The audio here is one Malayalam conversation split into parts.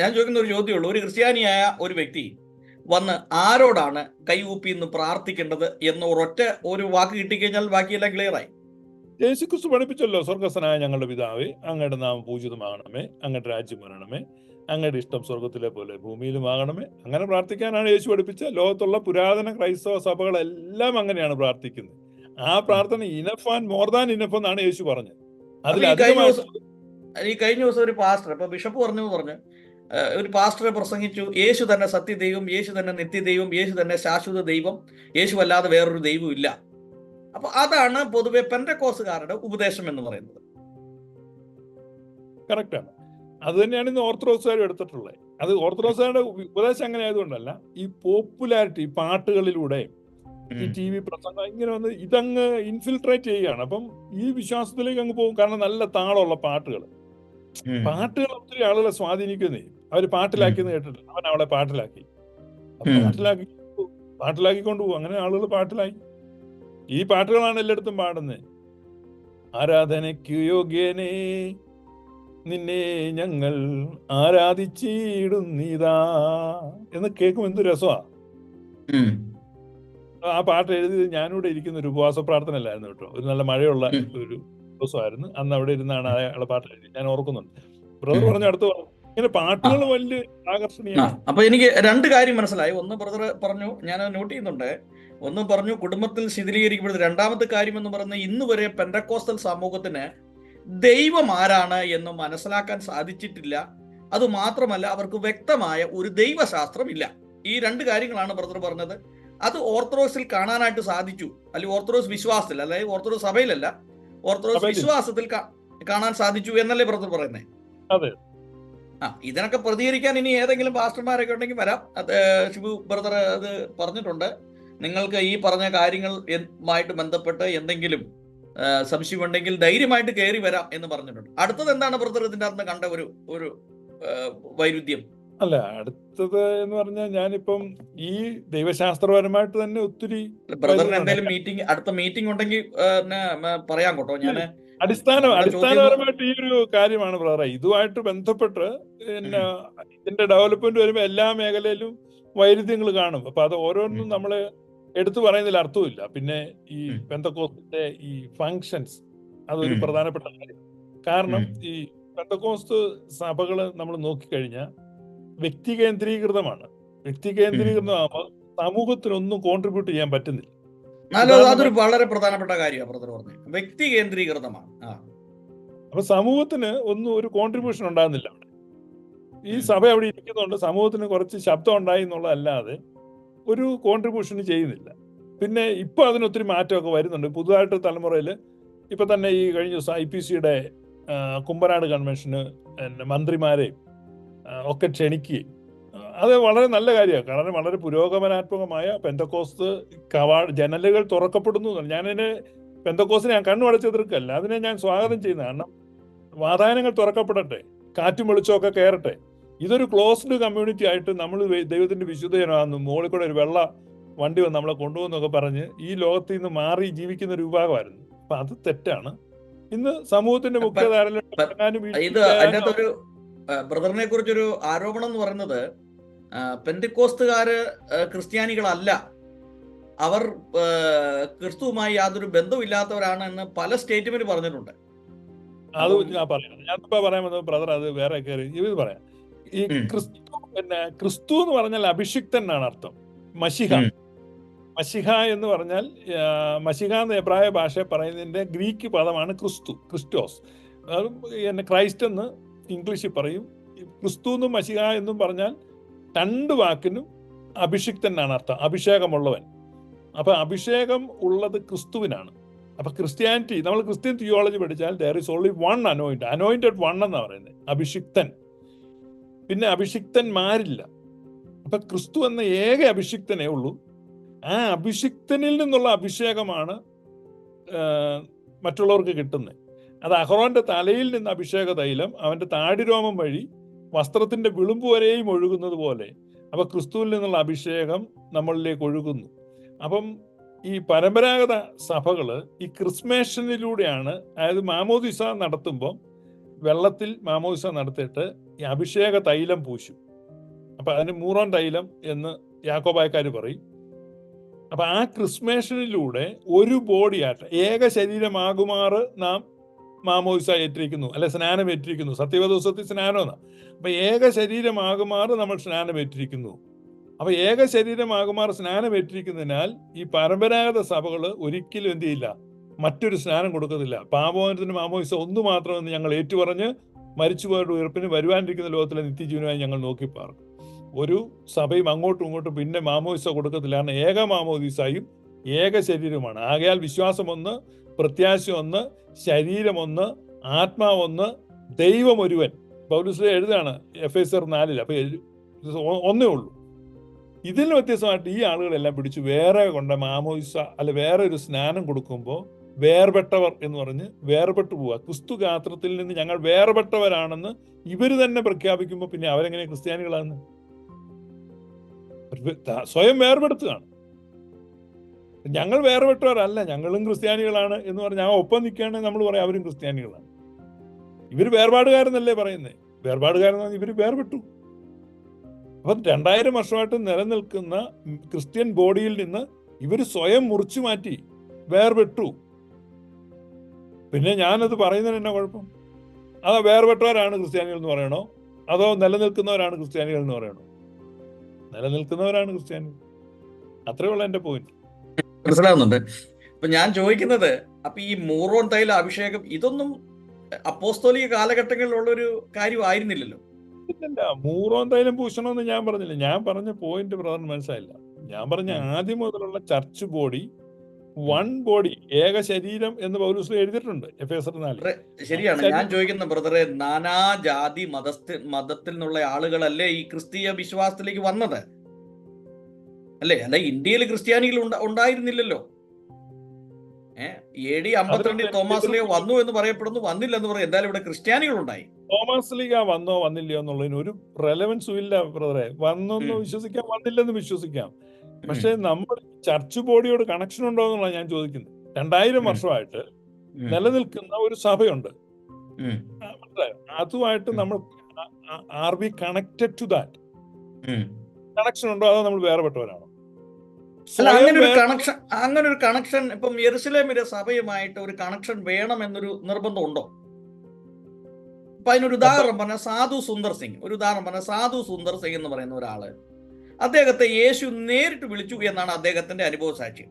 ഞാൻ ചോദിക്കുന്ന ഒരു ചോദ്യമുള്ളൂ ഒരു ക്രിസ്ത്യാനിയായ ഒരു വ്യക്തി വന്ന് ആരോടാണ് കൈ ഊപ്പി എന്ന് പ്രാർത്ഥിക്കേണ്ടത് എന്ന ഒരൊറ്റ ഒരു വാക്ക് കിട്ടിക്കഴിഞ്ഞാൽ ബാക്കിയെല്ലാം ക്ലിയറായി യേശുക്രിസ്തു പഠിപ്പിച്ചല്ലോ സ്വർഗസ്ഥനായ ഞങ്ങളുടെ പിതാവേ അങ്ങയുടെ നാം പൂജിതമാകണമേ അങ്ങയുടെ രാജ്യം വരണമേ അങ്ങയുടെ ഇഷ്ടം സ്വർഗത്തിലെ പോലെ ഭൂമിയിലും ആകണമേ. അങ്ങനെ പ്രാർത്ഥിക്കാനാണ് യേശു പഠിപ്പിച്ച. ലോകത്തുള്ള പുരാതന ക്രൈസ്തവ സഭകളെല്ലാം അങ്ങനെയാണ് പ്രാർത്ഥിക്കുന്നത്. ആ പ്രാർത്ഥന enough and more than enough എന്നാണ് യേശു പറഞ്ഞത്. അതിൽ ഈ കഴിഞ്ഞ ദിവസം ഒരു പാസ്റ്റർ ഇപ്പൊ ബിഷപ്പ് പറഞ്ഞു പറഞ്ഞു. ഒരു പാസ്റ്റർ പ്രസംഗിച്ചു. യേശു തന്നെ സത്യദൈവം യേശു തന്നെ നിത്യദൈവം യേശു തന്നെ ശാശ്വത ദൈവം യേശു അല്ലാതെ വേറൊരു ദൈവം ഇല്ല. അപ്പൊ അതാണ് പൊതുവെ പെൻഡക്കോസുകാരുടെ ഉപദേശം എന്ന് പറയുന്നത്. കറക്റ്റാണ് അത് തന്നെയാണ് ഇന്ന് ഓർത്തഡോക്സുകാർ എടുത്തിട്ടുള്ളത്. അത് ഓർത്തഡോക്സുകാരുടെ ഉപദേശം അങ്ങനെ ആയതുകൊണ്ടല്ല ഈ പോപ്പുലാരിറ്റി പാട്ടുകളിലൂടെ ഈ ടി വി പ്രസംഗം ഇങ്ങനെ വന്ന് ഇതങ്ങ് ഇൻഫിൽട്രേറ്റ് ചെയ്യുകയാണ്. അപ്പം ഈ വിശ്വാസത്തിലേക്ക് അങ്ങ് പോകും. കാരണം നല്ല താളമുള്ള പാട്ടുകൾ പാട്ടുകൾ ഒത്തിരി ആളുകളെ സ്വാധീനിക്കുന്നേ. അവർ പാട്ടിലാക്കിയെന്ന് കേട്ടിട്ടുണ്ട് അവൻ അവളെ പാട്ടിലാക്കി. പാട്ടിലാക്കി. പാട്ടിലാക്കി കൊണ്ടുപോകും പോകും. അങ്ങനെ ആളുകൾ പാട്ടിലായി. ഈ പാട്ടുകളാണ് എല്ലായിടത്തും പാടുന്നത് ആരാധനയ്ക്ക് യോഗ്യനെ നിന്നെ ഞങ്ങൾ ആരാധിച്ചിടുന്നിതാ എന്ന് കേൾക്കും എന്ത് രസമാ. ആ പാട്ട് എഴുതി ഞാനിവിടെ ഇരിക്കുന്ന ഒരു ഉപവാസ പ്രാർത്ഥന അല്ലായിരുന്നു കേട്ടോ. ഒരു നല്ല മഴയുള്ള. ഒരു ദിവസമായിരുന്നു. അന്ന് അവിടെ ഇരുന്നാണ് അയാളെ പാട്ട് എഴുതി ഞാൻ ഓർക്കുന്നുണ്ട്. ബ്രദർ പറഞ്ഞ അടുത്ത് പറഞ്ഞു പാട്ടുകൾ വലിയ ആ ആകർഷണീയമാണ് അപ്പൊ എനിക്ക് രണ്ട് കാര്യം മനസ്സിലായി. ഒന്ന് ബ്രദർ പറഞ്ഞു ഞാൻ നോട്ട് ചെയ്യുന്നുണ്ട്. ഒന്ന് പറഞ്ഞു കുടുംബത്തിൽ ശിഥിലീകരിക്കപ്പെടുന്നത് രണ്ടാമത്തെ കാര്യം എന്ന് പറയുന്നത് ഇന്ന് വരെ പെൻഡക്കോസ്റ്റൽ സമൂഹത്തിന് ദൈവം ആരാണ് എന്ന് മനസ്സിലാക്കാൻ സാധിച്ചിട്ടില്ല. അത് മാത്രമല്ല അവർക്ക് വ്യക്തമായ ഒരു ദൈവശാസ്ത്രം ഇല്ല. ഈ രണ്ട് കാര്യങ്ങളാണ് ബ്രദർ പറഞ്ഞത്. അത് ഓർത്തഡോക്സിൽ കാണാനായിട്ട് സാധിച്ചു. അല്ലെങ്കിൽ ഓർത്തഡോക്സ് വിശ്വാസത്തിൽ അല്ലെങ്കിൽ ഓർത്തഡോക്സ് സഭയിലല്ല ഓർത്തഡോക്സ് വിശ്വാസത്തിൽ കാണാൻ സാധിച്ചു എന്നല്ലേ ബ്രദർ പറയുന്നത്. ആ ഇതിനൊക്കെ പ്രതികരിക്കാൻ ഇനി ഏതെങ്കിലും പാസ്റ്റർമാരൊക്കെ ഉണ്ടെങ്കിൽ വരാം. അത് ഷിബു ബ്രദർ അത് പറഞ്ഞിട്ടുണ്ട്. നിങ്ങൾക്ക് ഈ പറഞ്ഞ കാര്യങ്ങൾ ആയിട്ട് ബന്ധപ്പെട്ട് എന്തെങ്കിലും സംശയം ഉണ്ടെങ്കിൽ ധൈര്യമായിട്ട് കയറി വരാം എന്ന് പറഞ്ഞിട്ടുണ്ട്. അടുത്തത് എന്താണ് ബ്രദർ ഇതിന്റെ അകത്ത് കണ്ട ഒരു ഒരു വൈരുദ്ധ്യം? അല്ല അടുത്തത് എന്ന് പറഞ്ഞാൽ ഞാനിപ്പം ഈ ദൈവശാസ്ത്രപരമായിട്ട് തന്നെ ഒത്തിരി ബ്രദറിന് എന്തെങ്കിലും മീറ്റിംഗ് അടുത്ത മീറ്റിംഗ് ഉണ്ടെങ്കിൽ പറയാം കേട്ടോ. ഞാൻ അടിസ്ഥാനം അടിസ്ഥാനപരമായിട്ട് ഈ ഒരു കാര്യമാണ് ബ്രദറെ. ഇതുമായിട്ട് ബന്ധപ്പെട്ട് പിന്നെ ഇതിന്റെ ഡെവലപ്മെന്റ് വരുമ്പോൾ എല്ലാ മേഖലയിലും വൈരുദ്ധ്യങ്ങൾ കാണും. അപ്പൊ അത് ഓരോന്നും ഉം. നമ്മൾ എടുത്തു പറയുന്നതിൽ അർത്ഥമില്ല പിന്നെ ഈ ഉം. പെന്തക്കോസ്റ്റിന്റെ ഈ ഫങ്ഷൻസ് അതൊരു. പ്രധാനപ്പെട്ട കാര്യം. കാരണം ഈ പെന്തക്കോസ്ത് സഭകൾ നമ്മൾ നോക്കിക്കഴിഞ്ഞാൽ വ്യക്തി കേന്ദ്രീകൃതമാണ് വ്യക്തി കേന്ദ്രീകൃതമാകുമ്പോൾ സമൂഹത്തിനൊന്നും കോൺട്രിബ്യൂട്ട് ചെയ്യാൻ പറ്റുന്നില്ല. എന്നാലും അതൊരു വളരെ പ്രധാനപ്പെട്ട കാര്യമാണ് പറഞ്ഞത്. വ്യക്തി കേന്ദ്രീകൃതമാണ് അപ്പൊ സമൂഹത്തിന് ഒന്നും ഒരു കോൺട്രിബ്യൂഷൻ ഉണ്ടാകുന്നില്ല അവിടെ. ഈ സഭ അവിടെ ഇരിക്കുന്നുണ്ട് സമൂഹത്തിന് കുറച്ച് ശബ്ദം ഉണ്ടായി എന്നുള്ളതല്ലാതെ ഒരു കോൺട്രിബ്യൂഷൻ ചെയ്യുന്നില്ല. പിന്നെ ഇപ്പൊ അതിനൊത്തിരി മാറ്റമൊക്കെ വരുന്നുണ്ട്. പുതുതായിട്ട് തലമുറയിൽ ഇപ്പൊ തന്നെ ഈ കഴിഞ്ഞ ദിവസം ഐ പി സിയുടെ കുമ്പനാട് കൺവെൻഷന് മന്ത്രിമാരെയും ഒക്കെ ക്ഷണിക്കുകയും അത് വളരെ നല്ല കാര്യമാണ്. കാരണം വളരെ പുരോഗമനാത്മകമായ പെന്തക്കോസ്ത് കവാ ജനലുകൾ തുറക്കപ്പെടുന്നു ഞാനതിന് പെന്തക്കോസിനെ ഞാൻ കണ്ണു അടച്ചെതിർക്കല്ല അതിനെ ഞാൻ സ്വാഗതം ചെയ്യുന്ന കാരണം വാതായനങ്ങൾ തുറക്കപ്പെടട്ടെ കാറ്റും വെളിച്ചമൊക്കെ കയറട്ടെ. ഇതൊരു ക്ലോസ്ഡ് കമ്മ്യൂണിറ്റി ആയിട്ട് നമ്മൾ ദൈവത്തിന്റെ വിശുദ്ധജനമാണെന്ന് മുകളിൽ കൂടെ ഒരു വെള്ള വണ്ടി വന്ന് നമ്മളെ കൊണ്ടുപോകുന്നൊക്കെ പറഞ്ഞ് ഈ ലോകത്തിൽ നിന്ന് മാറി ജീവിക്കുന്ന ഒരു വിഭാഗമായിരുന്നു. അപ്പൊ അത് തെറ്റാണ്. ഇന്ന് സമൂഹത്തിന്റെ അപ്പൊ- ബ്രദറിനെ കുറിച്ചൊരു ആരോപണം എന്ന് പറയുന്നത് പെന്തിക്കോസ്തുകാര് ക്രിസ്ത്യാനികളല്ല. അവർ ക്രിസ്തുവുമായി യാതൊരു ബന്ധമില്ലാത്തവരാണ് എന്ന് പല സ്റ്റേറ്റ്മെന്റ് പറഞ്ഞിട്ടുണ്ട്. അത് ഞാൻ പറയാം. പറയാൻ ബ്രദർ അത് വേറെ കയറി ഇത് പറയാം. ഈ ക്രിസ്തു പിന്നെ ക്രിസ്തു എന്ന് പറഞ്ഞാൽ അഭിഷിക്തൻ എന്നാണ് അർത്ഥം. മഷിഹ. മഷിഹ എന്ന് പറഞ്ഞാൽ മഷിഹ എന്ന എബ്രായ ഭാഷ പറയുന്നതിന്റെ ഗ്രീക്ക് പദമാണ് ക്രിസ്തു ക്രിസ്റ്റോസ്. ക്രൈസ്റ്റ് എന്ന് ഇംഗ്ലീഷിൽ പറയും ക്രിസ്തു എന്നും മഷിക എന്നും പറഞ്ഞാൽ രണ്ട് വാക്കിനും അഭിഷിക്തൻ എന്നാണ് അർത്ഥം അഭിഷേകമുള്ളവൻ. അപ്പൊ അഭിഷേകം ഉള്ളത് ക്രിസ്തുവിനാണ്. അപ്പൊ ക്രിസ്ത്യാനിറ്റി നമ്മൾ ക്രിസ്ത്യൻ തിയോളജി പഠിച്ചാൽ there is only one anoint anointed one എന്നാണ് പറയുന്നത് അഭിഷിക്തൻ. പിന്നെ അഭിഷിക്തന്മാരില്ല. അപ്പൊ ക്രിസ്തു എന്ന ഏക അഭിഷിക്തനേ ഉള്ളൂ. ആ അഭിഷിക്തനിൽ നിന്നുള്ള അഭിഷേകമാണ് മറ്റുള്ളവർക്ക് കിട്ടുന്നത്. അത് അഹ്റോന്റെ തലയിൽ നിന്ന് അഭിഷേക തൈലം അവന്റെ താടിരോമം വഴി വസ്ത്രത്തിന്റെ വിളുമ്പ് വരെയും ഒഴുകുന്നത് പോലെ അപ്പൊ ക്രിസ്തുവിൽ നിന്നുള്ള അഭിഷേകം നമ്മളിലേക്ക് ഒഴുകുന്നു. അപ്പം ഈ പരമ്പരാഗത സഭകൾ ഈ ക്രിസ്മേഷനിലൂടെയാണ് അതായത് മാമോദിസ നടത്തുമ്പോൾ വെള്ളത്തിൽ മാമോദിസ നടത്തിയിട്ട് ഈ അഭിഷേക തൈലം പൂശും. അപ്പൊ അതിന് മൂറോൻ തൈലം എന്ന് യാക്കോബായക്കാർ പറയും. അപ്പൊ ആ ക്രിസ്മേഷനിലൂടെ ഒരു ബോഡിയായിട്ട് ഏക ശരീരമാകുമാറ് നാം മാമോദിസ ഏറ്റിരിക്കുന്നു അല്ലെ സ്നാനം ഏറ്റിരിക്കുന്നു. സത്യവ ദിവസത്തിൽ സ്നാനം എന്നാ അപ്പൊ ഏക ശരീരമാകുമാറ് നമ്മൾ സ്നാനം ഏറ്റിരിക്കുന്നു. അപ്പൊ ഏക ശരീരമാകുമാർ സ്നാനം ഏറ്റിരിക്കുന്നതിനാൽ ഈ പരമ്പരാഗത സഭകൾ ഒരിക്കലും എന്ത് ചെയ്യില്ല മറ്റൊരു സ്നാനം കൊടുക്കത്തില്ല. പാപോനത്തിന് മാമോദിസ ഒന്ന് മാത്രമെന്ന് ഞങ്ങൾ ഏറ്റുപറഞ്ഞ് മരിച്ചുപോയുടെ ഉയർപ്പിന് വരുവാനിരിക്കുന്ന ലോകത്തിലെ നിത്യജീവനായി ഞങ്ങൾ നോക്കി നോക്കിപ്പാർക്കും ഒരു സഭയും അങ്ങോട്ടും ഇങ്ങോട്ടും പിന്നെ മാമോയിസ കൊടുക്കത്തില്ല. കാരണം ഏക മാമോദിസായും ഏക ശരീരമാണ് ആകയാൽ വിശ്വാസം ഒന്ന് പ്രത്യാശ ഒന്ന് ശരീരം ഒന്ന് ആത്മാവൊന്ന് ദൈവം ഒരുവൻ. പൗലൂസ് എഴുതാണ് എഫ് എസ് ആർ നാലിൽ അപ്പൊ ഒന്നേ ഉള്ളൂ. ഇതിൽ വ്യത്യസ്തമായിട്ട് ഈ ആളുകളെല്ലാം പിടിച്ച് വേറെ കൊണ്ട് മാമോയിസ അല്ല വേറെ ഒരു സ്നാനം കൊടുക്കുമ്പോൾ വേർപെട്ടവർ എന്ന് പറഞ്ഞ് വേർപെട്ടു പോവുക ക്രിസ്തു ഗാത്രത്തിൽ നിന്ന് ഞങ്ങൾ വേർപെട്ടവരാണെന്ന് ഇവർ തന്നെ പ്രഖ്യാപിക്കുമ്പോൾ പിന്നെ അവരെങ്ങനെ ക്രിസ്ത്യാനികളാണ് സ്വയം വേർപെടുത്തുകയാണ്. ഞങ്ങൾ വേറെ വിട്ടവരല്ല ഞങ്ങളും ക്രിസ്ത്യാനികളാണ് എന്ന് പറഞ്ഞാൽ ഞാൻ ഒപ്പം നിൽക്കുകയാണെങ്കിൽ നമ്മൾ പറയാം അവരും ക്രിസ്ത്യാനികളാണ്. ഇവർ വേർപാടുകാരെന്നല്ലേ പറയുന്നത് വേർപാടുകാരെന്ന് ഇവർ വേർപെട്ടു. അപ്പം രണ്ടായിരം വർഷമായിട്ട് നിലനിൽക്കുന്ന ക്രിസ്ത്യൻ ബോഡിയിൽ നിന്ന് ഇവർ സ്വയം മുറിച്ചു മാറ്റി വേർപെട്ടു. പിന്നെ ഞാനത് പറയുന്നതിന് എന്നാ കുഴപ്പം? അത് വേർപെട്ടവരാണ് ക്രിസ്ത്യാനികൾ എന്ന് പറയണോ? അതോ നിലനിൽക്കുന്നവരാണ് ക്രിസ്ത്യാനികൾ എന്ന് പറയണോ? നിലനിൽക്കുന്നവരാണ് ക്രിസ്ത്യാനികൾ. അത്രയുള്ള എന്റെ പോയിന്റ് മനസ്സിലാവുന്നുണ്ട്. അപ്പൊ ഞാൻ ചോദിക്കുന്നത് അപ്പൊ ഈ മൂറോൺ തൈല അഭിഷേകം ഇതൊന്നും അപ്പോസ്തോലിക കാലഘട്ടങ്ങളിലുള്ള ഒരു കാര്യമായിരുന്നില്ലല്ലോ? ഇല്ല മൂറോൻ തൈലം പൂശണമെന്ന് ഞാൻ പറഞ്ഞില്ല. ഞാൻ പറഞ്ഞ പോയിന്റ് പ്രധാനം മനസ്സിലായില്ല. ഞാൻ പറഞ്ഞ ആദ്യം മുതലുള്ള ചർച്ച് ബോഡി വൺ ബോഡി ഏക ശരീരം എന്ന് പൗലൂസ് എഴുതിയിട്ടുണ്ട് എഫ് എസ് ശരിയാണ്. ഞാൻ ചോദിക്കുന്ന ബ്രദറെ നാനാ ജാതി മതസ്ഥ മതത്തിൽ നിന്നുള്ള ആളുകളല്ലേ ഈ ക്രിസ്തീയ വിശ്വാസത്തിലേക്ക് വന്നത്? അല്ലേ? അല്ല ഇന്ത്യയിൽ ക്രിസ്ത്യാനികൾ ഉണ്ടായിരുന്നില്ലല്ലോ. ഏ? ഡി അമ്പത്തിരണ്ടിൽ തോമസ് ലീഗ വന്നു എന്ന് പറയപ്പെടുന്നു വന്നില്ല എന്ന് പറയും. എന്തായാലും ഇവിടെ ക്രിസ്ത്യാനികൾ ഉണ്ടായി. തോമസ് ലീഗ വന്നോ വന്നില്ലയോ എന്നുള്ളതിന് ഒരു റെലവൻസും ഇല്ല ബ്രദറെ. വന്നൊന്ന് വിശ്വസിക്കാം വന്നില്ലെന്ന് വിശ്വസിക്കാം. പക്ഷെ നമ്മൾ ചർച്ച് ബോഡിയോട് കണക്ഷൻ ഉണ്ടോ എന്നുള്ള ഞാൻ ചോദിക്കുന്നത്. രണ്ടായിരം വർഷമായിട്ട് നിലനിൽക്കുന്ന ഒരു സഭയുണ്ട്. അതുമായിട്ട് നമ്മൾ are be connected to that connection ഉണ്ടോ അതോ നമ്മൾ വേറെപ്പെട്ടവരാണോ അല്ല അങ്ങനെ ഒരു കണക്ഷൻ അങ്ങനെ ഒരു കണക്ഷൻ ഇപ്പം യെറുസലേമിലെ സഭയുമായിട്ട് ഒരു കണക്ഷൻ വേണം എന്നൊരു നിർബന്ധം ഉണ്ടോ ഇപ്പൊ അതിനൊരു ഉദാഹരണം പറഞ്ഞ സാധു സുന്ദർ സിംഗ് ഒരു ഉദാഹരണം പറഞ്ഞ സാധു സുന്ദർ സിംഗ് എന്ന് പറയുന്ന ഒരാൾ. അദ്ദേഹത്തെ യേശു നേരിട്ട് വിളിച്ചു എന്നാണ് അദ്ദേഹത്തിന്റെ അനുഭവ സാക്ഷ്യം.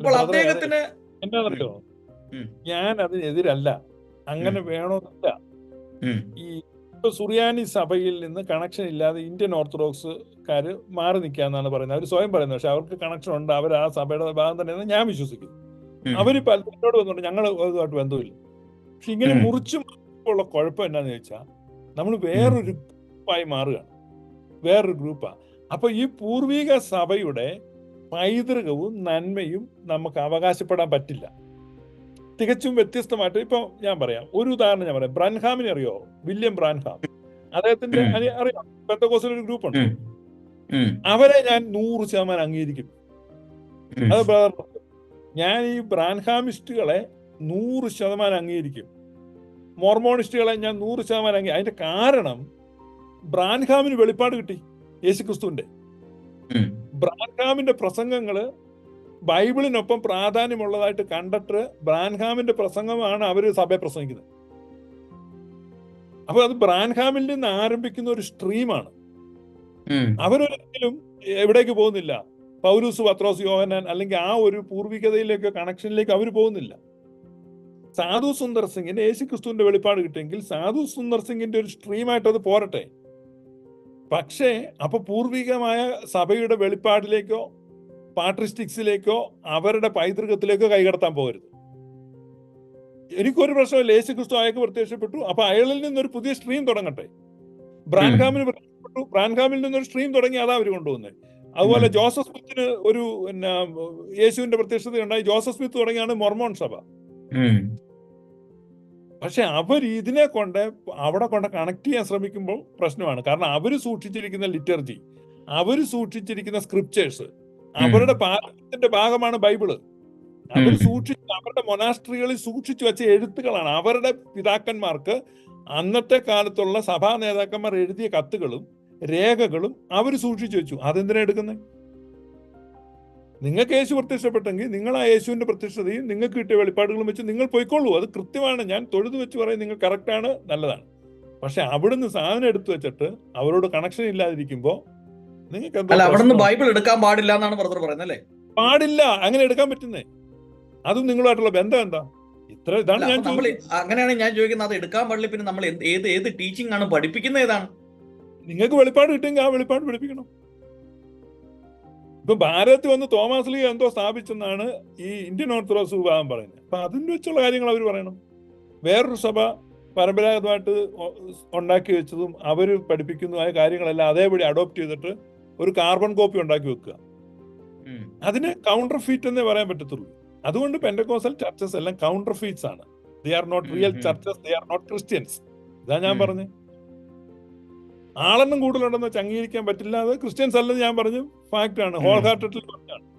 അപ്പോൾ അദ്ദേഹത്തിന് എന്നാ പറയുമോ ഞാൻ അതിനെതിരല്ല. അങ്ങനെ വേണമെന്നില്ല. ഈ സുറിയാനി സഭയിൽ നിന്ന് കണക്ഷൻ ഇല്ലാതെ ഇന്ത്യൻ ഓർത്തഡോക്സുകാര് മാറി നിൽക്കുക എന്നാണ് പറയുന്നത്. അവർ സ്വയം പറയുന്നത്. പക്ഷെ അവർക്ക് കണക്ഷൻ ഉണ്ട്. അവർ ആ സഭയുടെ ഭാഗം തന്നെയെന്ന് ഞാൻ വിശ്വസിക്കുന്നു. അവർ പലരോട് വന്നിട്ട് ഞങ്ങൾ അതുമായിട്ട് ബന്ധമില്ല. പക്ഷെ ഇങ്ങനെ. മുറിച്ചു ഉള്ള കുഴപ്പം എന്നാന്ന് ചോദിച്ചാൽ നമ്മൾ വേറൊരു ഗ്രൂപ്പായി മാറുകയാണ്. വേറൊരു ഗ്രൂപ്പാണ് അപ്പൊ ഈ പൂർവിക സഭയുടെ പൈതൃകവും നന്മയും നമുക്ക് അവകാശപ്പെടാൻ പറ്റില്ല. തികച്ചും വ്യത്യസ്തമായിട്ട് ഇപ്പൊ ഞാൻ പറയാം. ഒരു ഉദാഹരണം ഞാൻ പറയാം. ബ്രാൻഹാമിനെ അറിയോ? William Branham. അദ്ദേഹത്തിന്റെ അറിയാം? ഒരു ഗ്രൂപ്പ് ഉണ്ട് അവരെ ഞാൻ നൂറ് ശതമാനം അംഗീകരിക്കും. അത് ബ്രദർ ഞാൻ ഈ ബ്രാൻഹാമിസ്റ്റുകളെ നൂറ് ശതമാനം അംഗീകരിക്കും. മോർമോണിസ്റ്റുകളെ ഞാൻ നൂറ് ശതമാനം അംഗീകരിക്കും അതിന്റെ കാരണം ബ്രാൻഹാമിന് വെളിപ്പാട് കിട്ടി യേശുക്രിസ്തുവിന്റെ. ക്രിസ്തുവിന്റെ ബ്രാൻഹാമിന്റെ പ്രസംഗങ്ങൾ ബൈബിളിനൊപ്പം പ്രാധാന്യമുള്ളതായിട്ട് കണ്ടിട്ട് ബ്രാൻഹാമിന്റെ പ്രസംഗമാണ് അവർ സഭയെ പ്രസംഗിക്കുന്നത്. അപ്പൊ അത് ബ്രാൻഹാമിൽ നിന്ന് ആരംഭിക്കുന്ന ഒരു സ്ട്രീമാണ്. അവരൊരിക്കലും എവിടേക്ക് പോകുന്നില്ല. പൗരൂസ് പത്രോസ് യോഹനാൻ അല്ലെങ്കിൽ ആ ഒരു പൂർവികതയിലേക്ക് കണക്ഷനിലേക്ക് അവർ പോകുന്നില്ല. സാധു സുന്ദർ സിംഗിന് യേശു ക്രിസ്തുവിന്റെ വെളിപ്പാട് കിട്ടിയെങ്കിൽ സാധു സുന്ദർ സിംഗിന്റെ ഒരു സ്ട്രീമായിട്ട് അത് പോരട്ടെ. പക്ഷേ അപ്പൊ പൂർവികമായ സഭയുടെ വെളിപ്പാടിലേക്കോ പാട്രിസ്റ്റിക്സിലേക്കോ അവരുടെ പൈതൃകത്തിലേക്കോ കൈകടത്താൻ പോകരുത്. എനിക്കൊരു പ്രശ്നമില്ല. യേശു ക്രിസ്തു അയാൾക്ക് പ്രത്യക്ഷപ്പെട്ടു. അപ്പൊ അയാളിൽ നിന്നൊരു പുതിയ സ്ട്രീം തുടങ്ങട്ടെ. ബ്രാൻഹാമിന് പ്രത്യക്ഷപ്പെട്ടു. ബ്രാൻഹാമിൽ നിന്നൊരു സ്ട്രീം തുടങ്ങി അതാ അവർ കൊണ്ടുവന്നത് അതുപോലെ ജോസഫ് സ്മിത്തിന് ഒരു പിന്നെ യേശുവിന്റെ പ്രത്യക്ഷത ഉണ്ടായി ജോസഫ് സ്മിത്ത് തുടങ്ങിയാണ് മൊർമോൺ സഭ. പക്ഷെ അവർ ഇതിനെ കൊണ്ട് അവിടെ കൊണ്ട് കണക്ട് ചെയ്യാൻ ശ്രമിക്കുമ്പോൾ പ്രശ്നമാണ്. കാരണം അവർ സൂക്ഷിച്ചിരിക്കുന്ന ലിറ്റർജി അവർ സൂക്ഷിച്ചിരിക്കുന്ന സ്ക്രിപ്റ്റേഴ്സ് അവരുടെ പാഠത്തിന്റെ ഭാഗമാണ് ബൈബിൾ. അവർ സൂക്ഷിച്ച് അവരുടെ മൊനാസ്ട്രികളിൽ സൂക്ഷിച്ചു വെച്ച എഴുത്തുകളാണ്. അവരുടെ പിതാക്കന്മാർക്ക് അന്നത്തെ കാലത്തുള്ള സഭാ നേതാക്കന്മാർ എഴുതിയ കത്തുകളും രേഖകളും അവർ സൂക്ഷിച്ചു വെച്ചു. അതെന്തിനാ എടുക്കുന്നത് നിങ്ങൾക്ക് യേശു പ്രത്യക്ഷപ്പെട്ടെങ്കിൽ നിങ്ങൾ ആ യേശുവിന്റെ പ്രത്യക്ഷതയും നിങ്ങൾക്ക് കിട്ടിയ വെളിപ്പാടുകളും വെച്ച് നിങ്ങൾ പോയിക്കോളൂ അത് കൃത്യമാണ്. ഞാൻ തൊഴുതു വെച്ച് പറയും നിങ്ങൾ കറക്റ്റാണ് നല്ലതാണ്. പക്ഷെ അവിടുന്ന് സാധനം എടുത്തു വെച്ചിട്ട് അവരോട് കണക്ഷൻ ഇല്ലാതിരിക്കുമ്പോ നിങ്ങൾക്ക് അല്ല അവിടെ നിന്ന് ബൈബിൾ എടുക്കാൻ പാടില്ല എന്നാണ് ബ്രദർ പറയുന്നത് അല്ലേ? പാടില്ല അങ്ങനെ എടുക്കാൻ പറ്റുന്നേ. അതും നിങ്ങളുമായിട്ടുള്ള ബന്ധം എന്താ? ഇത്ര ഇതാണ് ഞാൻ അങ്ങനെയാണ് ഞാൻ ചോദിക്കുന്നത് അത് എടുക്കാൻ പാടില്ല പിന്നെ നമ്മൾ ഏത് ഏത് ടീച്ചിങ് ആണ് പഠിപ്പിക്കുന്നത് ഏതാണ്? നിങ്ങൾക്ക് വെളിപ്പാട് കിട്ടുമെങ്കിൽ ആ വെളിപ്പാട് പഠിപ്പിക്കണം. ഇപ്പൊ ഭാരതത്തിൽ വന്ന് തോമസ് ലീ എന്തോ സ്ഥാപിച്ചെന്നാണ് ഈ ഇന്ത്യൻ ഓർത്തഡോക്സ് വിഭാഗം പറയുന്നത്. അപ്പൊ അതിന് വെച്ചുള്ള കാര്യങ്ങൾ അവർ പറയണം. വേറൊരു സഭ പരമ്പരാഗതമായിട്ട് ഉണ്ടാക്കി വെച്ചതും അവർ പഠിപ്പിക്കുന്നതുമായ കാര്യങ്ങളെല്ലാം അതേപടി അഡോപ്റ്റ് ചെയ്തിട്ട് ഒരു കാർബൺ കോപ്പി ഉണ്ടാക്കി വെക്കുക. അതിന് കൗണ്ടർ ഫീറ്റ് എന്നേ പറയാൻ പറ്റത്തുള്ളൂ. അതുകൊണ്ട് പെൻഡക്കോസൽ ചർച്ചസ് എല്ലാം കൗണ്ടർ ഫീറ്റ്സ് ആണ് they are not real. Churches they are not Christians ഇതാ ഞാൻ പറഞ്ഞു. ആളെണ്ണം കൂടുതലുണ്ടെന്ന് അംഗീകരിക്കാൻ പറ്റില്ല അത് ക്രിസ്ത്യൻസ് അല്ലെന്ന് ഞാൻ പറഞ്ഞു. ഫാക്റ്റ് ആണ്. ഹോൾ ഹാർട്ടഡിൽ പറഞ്ഞാണ്.